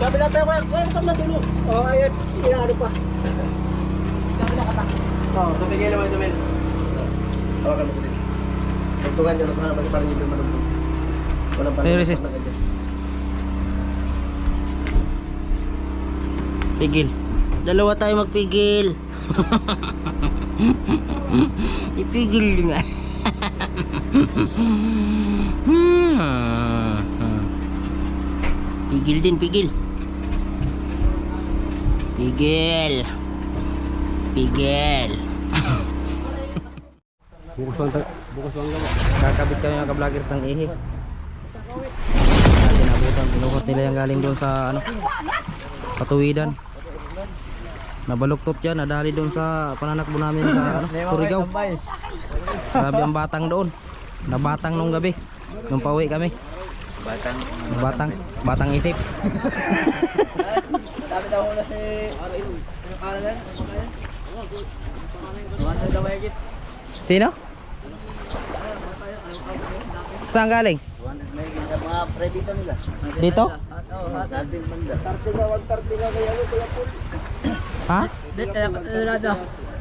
Kabila. Kuya, ito na dulo. Oh, ayun. Inaano pa. Kabila ka pa. Oo, tumigil naman, tumigil. Oo, kami ko din. Tugtugan niya, nakuha naman parang hindi manunod. Walang parang Pero sis- Pigil. Dalawa tayo magpigil. Ipigil nga. pigil din, pigil. Pigil. Pigil. bukas lang, bukas lang. Kakabit kami mga ka-vlogger ng ihis. Tinabutan, pinuhot nila yung galing doon sa ano, patuwidan. Nabaluktot yan, nadali doon sa pananakbo namin sa ano, Surigao. Grabe ang batang doon. Nabatang nung gabi. Nung pauwi kami. Batang. Batang. Batang isip. Dami daw na si... Ano git? Sino? Saan galing? Sa mga nila. Dito? Nga, wag tarte nga kaya ano, kaya po. Ha? Dito, ka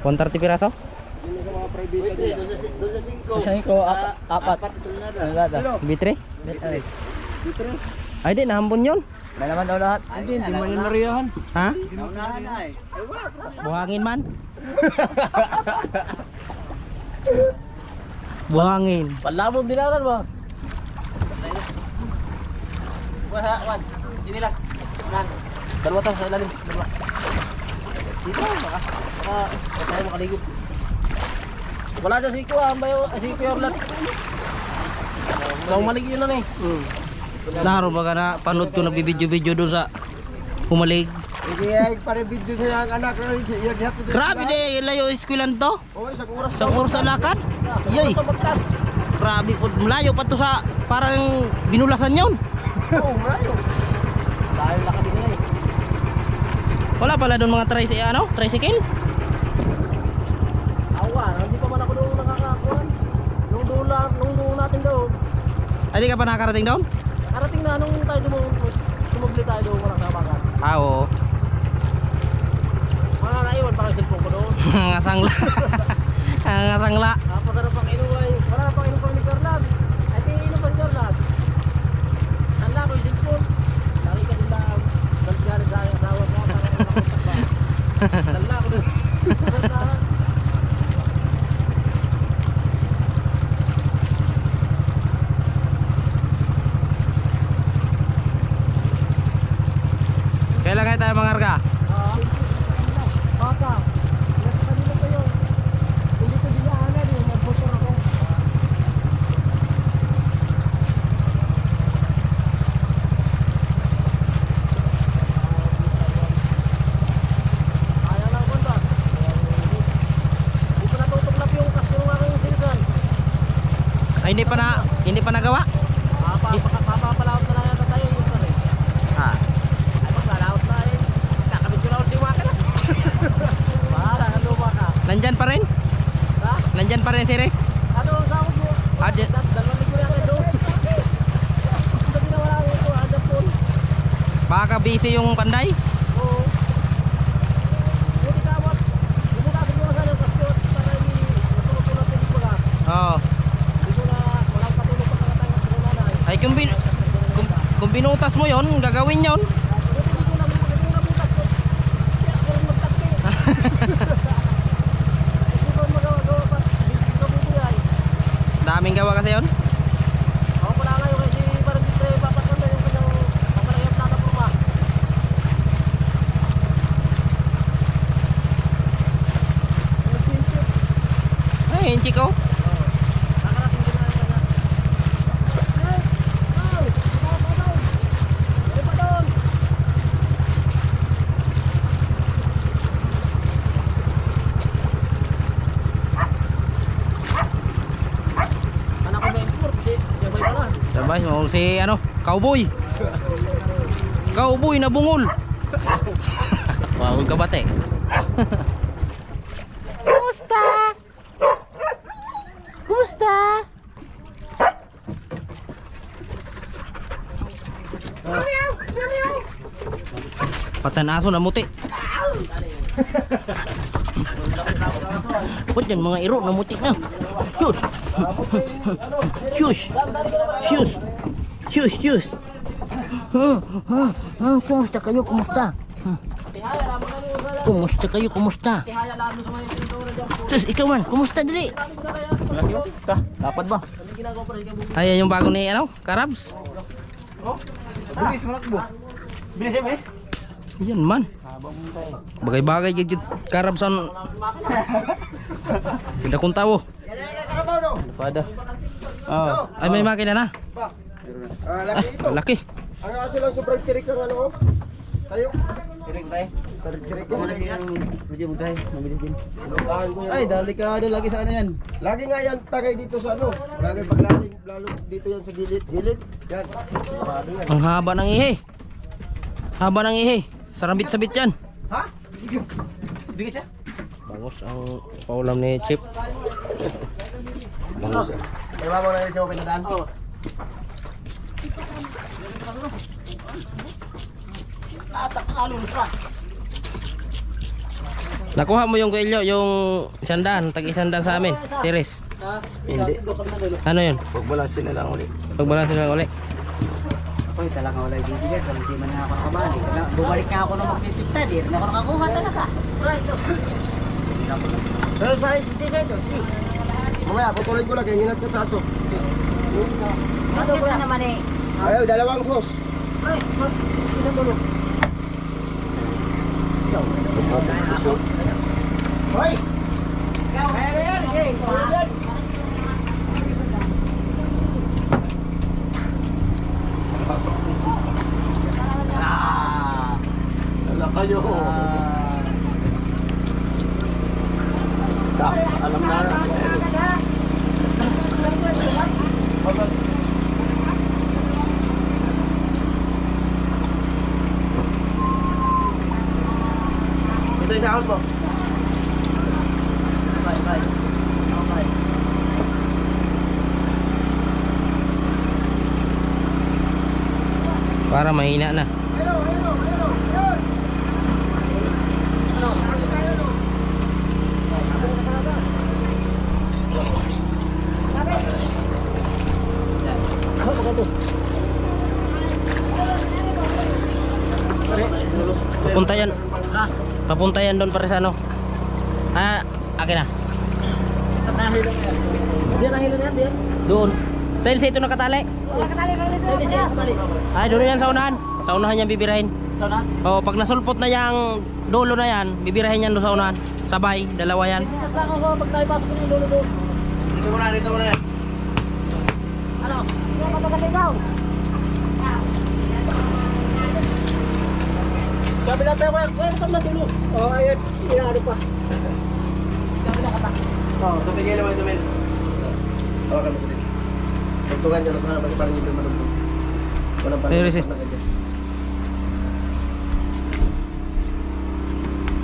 130 piraso? Sa mga predito nila. Doon sa doon sa singko. Singko, Ah, apat. Apat ito na Ba ito? Sino? B3? Dito rin. Ay di, nahambon yun. May naman daw lahat. Hindi, hindi mo yun nariyahan. Ha? Naunahan na eh. Ay. Buhangin man? Buhangin. Palabog dinaran mo. Wala, wan. Sinilas. Nan. Dalawa tayo sa ilalim. Dalawa. Dito, baka. Baka, baka tayo makaligo. Wala dyan si Kuya, ang bayo, si Kuya Orlat. Sa umalig yun na eh. Naro ba ka na panood ko nagbibidyo-video doon sa humalig. Hindi ay pare video sa yung anak Grabe de, layo iskwilan to. Oo, isang oras. Sa oras sa lakad. Sa magtas. Grabe po, malayo pa to sa parang binulasan yun. Oo, malayo. Dahil lakad din na eh. Wala pala doon mga tricycle, ano? Tricycle? Awa, hindi pa man ako doon nakakakuhan. Nung doon nung doon natin daw. Ay, di ka pa nakakarating doon? Karating na nung tayo dumong sumubli tayo doon walang sabakan. Ah, oo. Mga naiwan pa kayo cellphone ko doon. Ngasangla. Ngasangla. Tapos ano pang inuway, wala na pang pang ni Carlan. Ay di pa ni Carlan. Tanda ko yung cellphone. Lagi ka din lang. Galit sa aking asawa para makakontak ba. Tanda ko doon. Tanda. Kailan kayo tayo mangarga? Ah, Baka. Nasa kanila pa yun. Hindi ko dinaanan eh. Magmotor ako. Kaya lang ko ba? Hindi ko natutuklap yung kas yung aking silisan. Ay, hindi pa na, hindi pa nagawa? Papapalaot na lang yata tayo yung gusto rin. Ah. Ay, pag-laot na eh. Nakamit yung laot ka na. Ka luma ka. Nandyan pa rin? Ha? Nandyan pa rin si Riz? Ano ang sahod mo? Ah, Dal- Dalawang linggo na tayo doon. Baka busy yung panday? Oo. Buti tawag. Bumutasin mo na sana yung kaskot para hindi matulog ko na pelikula. Oo. Hindi ko na, walang patulog pa tayo tayo ng Ay, kung, bin, kung, kung binutas mo yon gagawin yon hindi ko hindi ko ko. Hindi ko pa. Hindi ko. Daming gawa kasi yon Ako pala ngayon kasi parang dito eh, papasan na yung kanyang papalayap na napurma. Ay, yung chiko. Nakarating din na yung kanya. Hey! Hey! Ikaw pa doon! Ikaw pa doon! Anak ko may import, di. Siya may pala. Si ano, cowboy. Cowboy na bungol. Wawag ka bate. Kumusta? Kumusta? Meow, meow, meow. Patan aso na muti. Ba't yan mga iro na muti na? Shush! Shush! Shush! Shush! Shush! Hmm, hmm, hmm, kumusta kayo? Kumusta? Kumusta kayo? Kumusta? Sus, ikaw man, kumusta dali? Dapat ba? Ayan yung bago ni ano, Karabs. Bilis, malakbo. Bilis ya, bilis. Yan man. Bagay-bagay gid Karabs ang Tidak kong tawo. Pada. Oh. Ay may makina na. Ah, laki ito. Laki. Ang aso lang sobrang tirik ng ano. oh. Tayo. Tirik tayo. Tirik Tirik yan. yung medyo magtayo. Mabilis din. Bahan ko yan. Ay, delikado lagi sa ano yan. Lagi nga yan tagay dito sa ano. Lagi paglalim lalo dito yan sa gilid. Gilid. Yan. Yan. Ang haba ng ihi. Haba ng ihi. Sarabit-sabit yan. Ha? Bigit siya. Bangos ang paulam ni Chip. Bangos. Ay, babaw na rin siya pinadaan. Oo. Nakuha mo yung kailyo, yung sandaan, tag isandaan sa amin. Tiris. Hindi. Ano yun? Pagbalansin na lang ulit. Pagbalansin lang uli. Ako talaga wala ibibigay pag hindi man ako nakabali. Bumalik nga ako nung magpipista, di rin ako nakakuha talaga. Right. Pero sa si Cesar to, sige. Mamaya, putulin ko lang. Kaya ingat ka sa aso. Bakit na naman eh? Ayaw, dalawang hose. Ay, isang dulo. Hoy! Kaya na yan, okay. Wala kayo. Tak, alam na natin. Ito yung sahod mo. Bye, bye. Okay. Para mahina na. Papunta yan. Papunta yan doon para sa ano. Ah, akin na. Sa nahilo yan. Diyan ang hilo niyan, diyan. Doon. Sa ilse ito nakatali. Sige, katali. Ay, doon yan sa unahan. Sa unahan yan bibirahin. So na? Oh, pag nasulpot na yung dulo na yan, bibirahin yan doon sa unahan. Sabay, dalawa yan. Sinasaka ko pag naipasok ko yung lulo doon. Dito mo na, dito mo na yan. Ano? Hindi ako kasi ikaw. Kabila tayo, kuya. Kuya, kabila dulo. Oh, ayun. Inaano pa. Kabila ka ta. Oo, tumigil naman, tumigil. Hawakan mo ko din. Tugtungan niya, tugtungan naman, parang hindi manumtog. Walang parang na ganyan.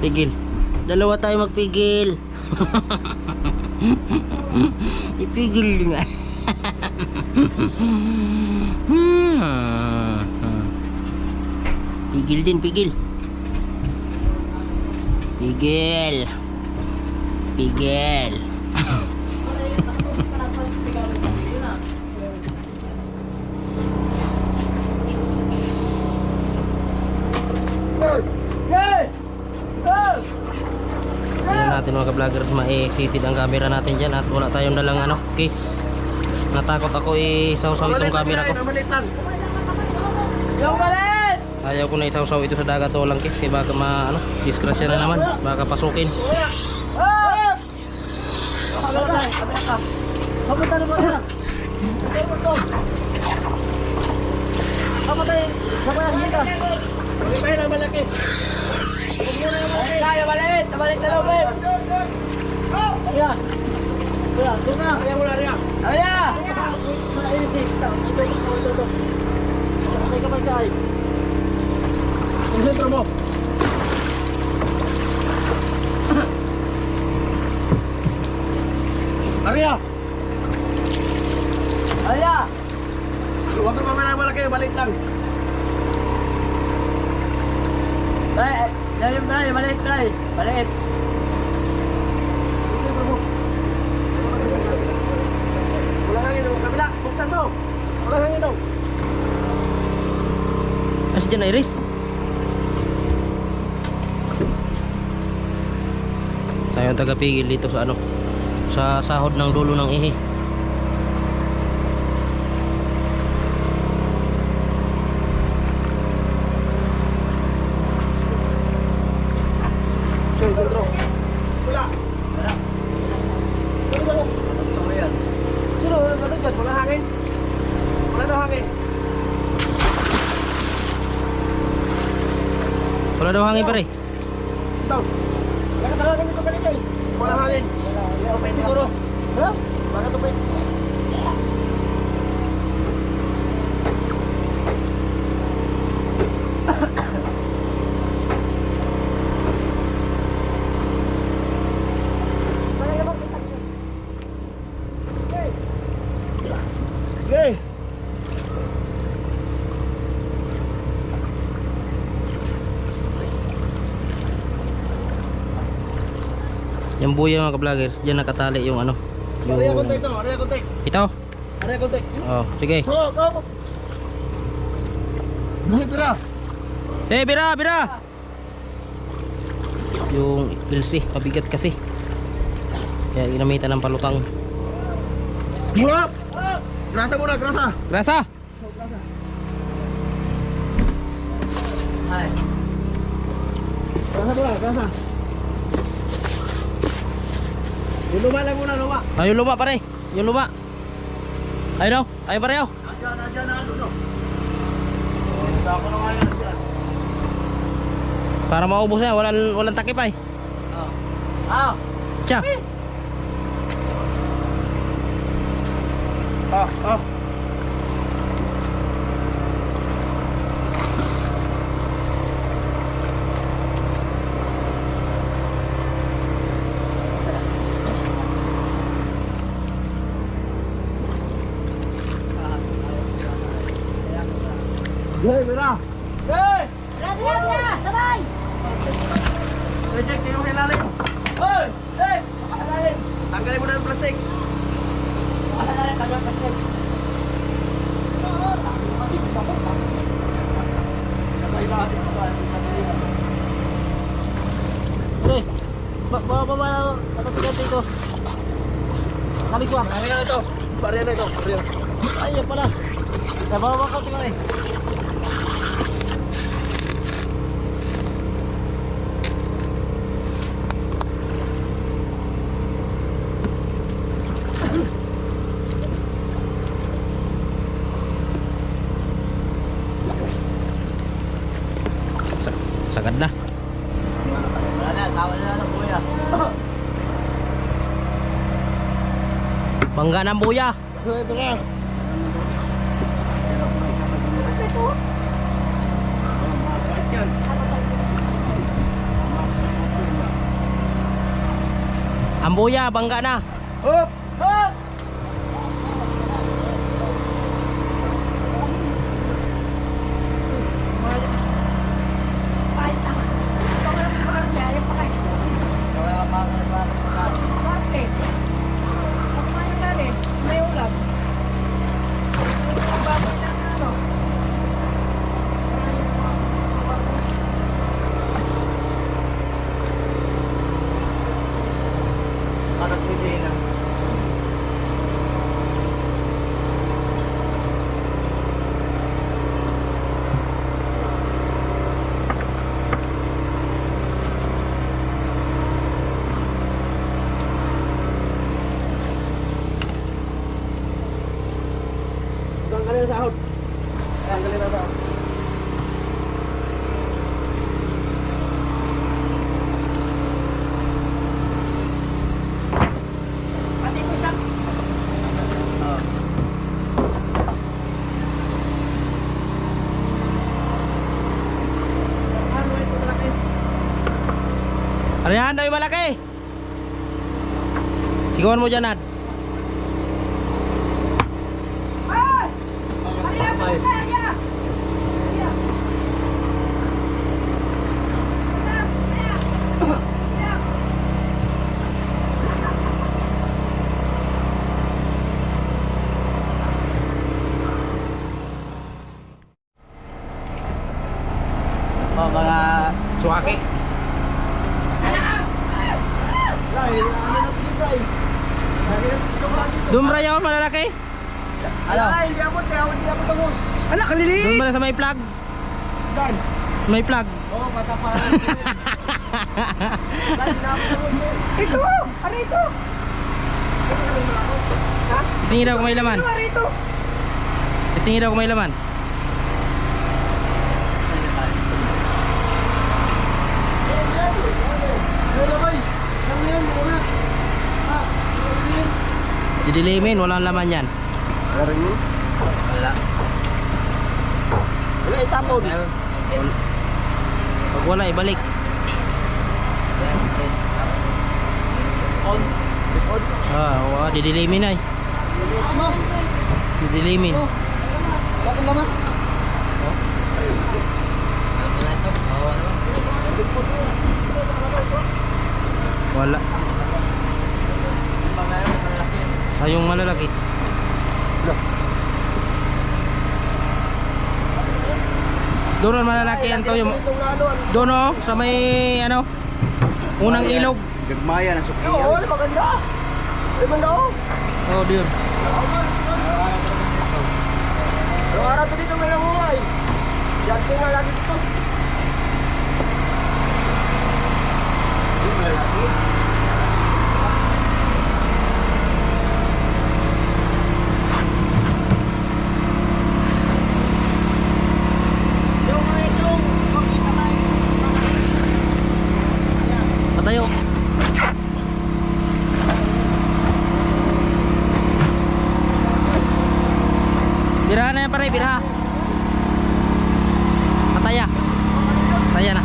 Pigil. Dalawa tayo magpigil. Ipigil nga. Hmm. Pigil din, pigil. Pigil. Pigil. Natin mga ka-vloggers, maisisid ang camera natin dyan at wala tayong dalang ano, case. Natakot ako isaw-saw itong camera ko. Malit lang. Ayaw ko na isaw-saw ito sa dagat o walang case kaya baka ma, ano, disgrasya na naman, baka pasukin. Papunta na mo na. Papunta yung sabay ang hita. Hindi pa yun, malaki. Tayo, balik! Balik na babe! Kaya! Kaya, doon na! Kaya mo na rin. Kaya! Ito, ito, ito, ito. Patay ka pa dyan. Ang sentro mo. Maria! Kaya! Huwag ka mamaya malaki, balik lang. Dahil yung tayo, maliit tayo. Maliit. Walang hangin oh. Kabila, buksan mo. Walang hangin oh. As dyan Iris. Tayo tagapigil dito sa ano sa sahod ng dulo ng ihi. Wala daw hangin pare. Ito. Hangin dito kanina eh. Walang hangin. Tupay siguro. Ha? Baka tupay. Yung buya mga ka-vloggers, diyan nakatali yung ano. Area Yung... konti ito. Area konti. Ito. Area konti. Oh, sige. Go, go. Buhay pira. Eh, bira, bira. Yung LC, mabigat kasi. Kaya ginamitan ng palutang. Buhap. Grasa muna, grasa. Grasa. Ay. Grasa muna, grasa. Yung luma lang muna, luma. Ay, yung luma pare. Yung luma. Ayun daw. Ayun pare oh. Nandiyan, nandiyan na no? Punta ako na ngayon dyan. Para maubos na, walang walang takip ay. Ah. Tsa. Ah, ah. Hey, mira. Hey! Reject, kayo sa ilalim. Hey! Hey! Alalim! Tanggalin mo na yung plastic. Alalim! Tagal pa siya. Pre, ba ba ba ba ano tingnan dito? Kalikuan. Ano na ito? Barya na ito. Barya. Ay, yan pala. Sa baba ko tingnan eh. Sa sagad na. Wala na, tawa na ng kuya. Bangga ng buya. Hey, mira. Ang buya, bangga na. Hop! Hop! Anak ni Dina. Tanggalin ang sahod. Tanggalin ang sahod. Arihan daw yung malaki. Sigawan mo dyan, Nad. Oh, mga suwaki. Ay, ano na si Bray? Lagi na dito ka dito. Doon ba yun malalaki? Ano? Ay, hindi ako, hindi ako, hindi ako tagos. Anak, kalili! Doon ba sa may plug? Dan. May plug. Oh, bata pa. Eh. Ito! Ano ito? Isingin daw kung may laman. Ano? Isingin daw kung may laman. Lang. Didilimin, walang laman yan. Meron yun? Wala. Wala, itapon. Pag wala, ibalik. On. On. Ah, oh, didilimin ay. Didilimin. Bakit naman? Wala. Ah, yung malalaki. Doon ang malalaki yan to yung doon oh, sa may ano unang ilog. Gagmaya na suki. Oo, ano, maganda. Ay, maganda oh. Oh, dear. Yung araw to dito may nanguhay. Si Ate nga lagi dito. Yung mga itong mag-isabay. Patayo. Birahan na yan pare, biraha. Pataya. Pataya na.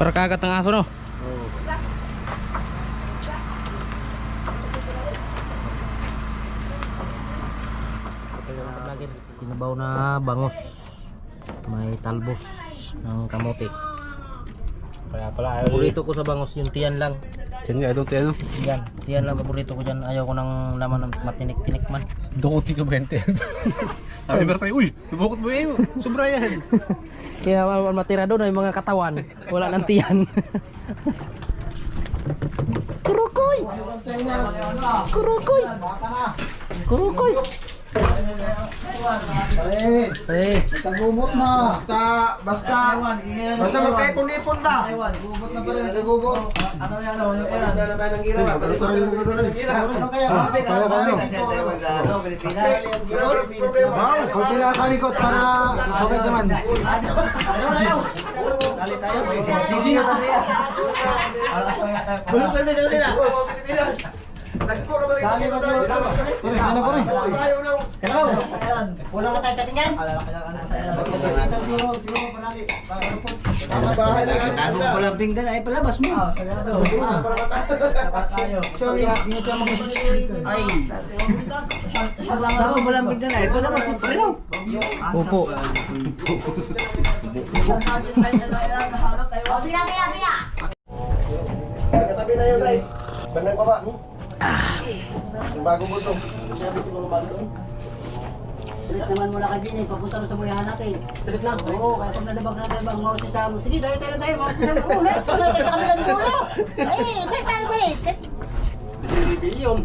Para kagat ng aso no. Sinabaw na bangos. May talbos ng kamote. Kaya pala ayaw Paborito ko sa bangos yung tiyan lang. Yan nga, ito tiyan. Yan, tiyan lang paborito ko dyan. Ayaw ko ng laman ng matinik-tinik man. Dukuti ka 20. Sabi ba tayo, uy, nabukot mo yun. Sobra yan. Kaya ma- matira doon ay mga katawan. Wala ng tiyan. Kurukoy! Kurukoy! Kurukoy! Eh, Eh, Tagumot na. Basta, basta, basta magkaipon-ipon na. Gumot na pa rin, nagugumot. Ano yan, ano yan? Ano na tayo ng ginawa? Ano kaya? Kaya kaya? Kasi ang Taiwan sa ano, Pilipinas. Wow, kung pinakalikot para okay naman. Sali tayo, sinasigi na tayo. Bulog ka na nila. Nagkuro ba rin? Sali ba sila? Pare, ano pa rin? Kulang na tayo sa pinggan. Na. Tago ko lang pinggan ay palabas mo. So, ingat ka mag Ay. Tago ko lang pinggan ay palabas mo. Pero. upo. Bila, bila, bila. Katabi na yun guys. Bandang baba. Yung bagong buto. Street naman muna ka din eh. Papunta mo sa buhay hanakin. Street lang? Oo, kaya pag nadabag na nadabag, mga usisamo. Sige, tayo tayo tayo, mga usisamo. Oo, let's go tayo sa kabilang dulo. Ay, street tayo bilis.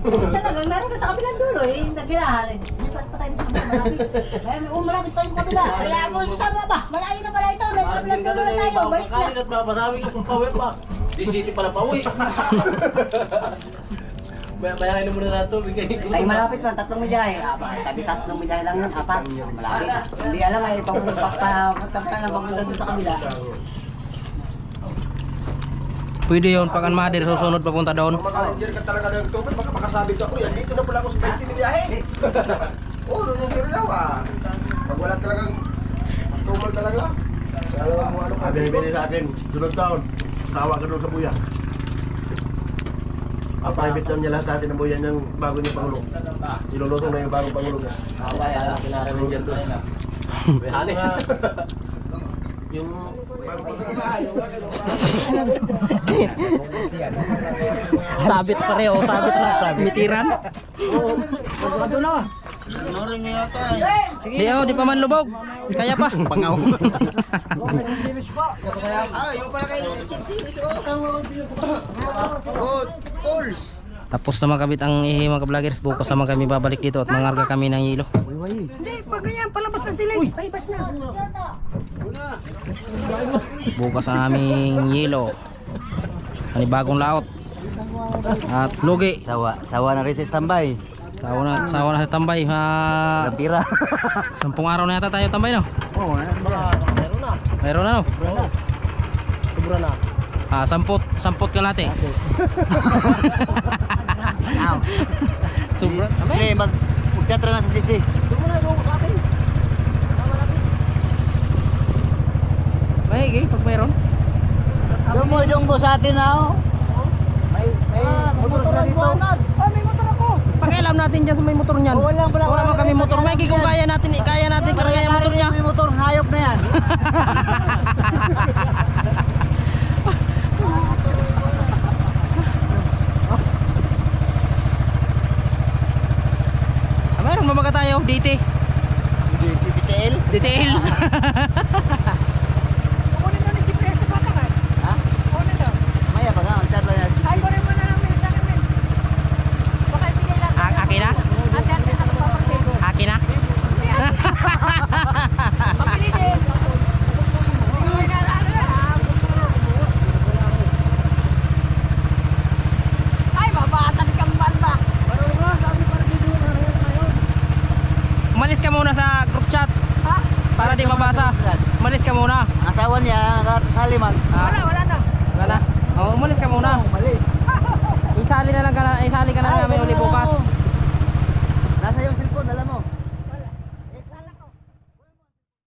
Talagang naroon na sa kabilang dulo eh. Nagkirahan eh. Lipat pa tayo sa malapit. Ay, oh, malapit tayo sa kabila. Kaya mo ba? Malayo na pala ito. Nasa kabilang dulo na tayo. Balik na. at masabi ka pang power pa. Di city pala pauwi. Bayahin mo na bigay ko. Ay, malapit man. Tatlong midyay. Aba, sabi tatlong midyay lang yun. Apat. Malapit. Hindi alam ay papunta pa papunta na papunta doon sa kabila. Pwede yun pag ang mother susunod papunta doon. Kung maka-ranger ka talaga ng tubig, baka makasabit ako yan. Dito na pala ako sa 20 niliyahe. Oo, oh, nung seryaw ah. Pag wala talagang tumal talaga. Alam mo ano ka. Sabi ni Benny sa akin, sunod taon, tawa ka doon sa buya. Private lang niya lahat dati ng buyan ng bago niya Pangulo. Iluluto na yung bagong Pangulo niya. Kinaranger ko sila. Behani. Yung bagong Pangulo. Sabit pareho, sabit sa mitiran. Di oh, di pa man lubog. Kaya pa. Pangaw. Tapos naman kabit ang ihi mga vloggers. Bukas naman kami babalik dito at mangarga kami ng hilo. Hindi, pag ganyan, palabas na sila. Palabas na. Bukas ang aming hilo. Panibagong laot. At lugi. Sawa, sawa na rin sa standby. Sawa na, sawa na sa tambay. Ha, Pira. sampung araw na yata tayo tambay no? Oo, meron na. Meron na no? Sobra na. Ah, samput, samput kalate. Sobra. Hindi, mag... Magchatra na sa GC. Mahigi, pag mayroon. Yung mo yung ko sa atin na oh. May, may, may motor na dito. Oh, may motor ako. Pakialam natin dyan sa may motor niyan. Wala, wala, Wala wala. kami motor. Mahigi kung kaya natin, kaya natin karga yung motor niya. May motor, hayop na yan. Ah, mayroon mabaga tayo, DT. Detail? Detail.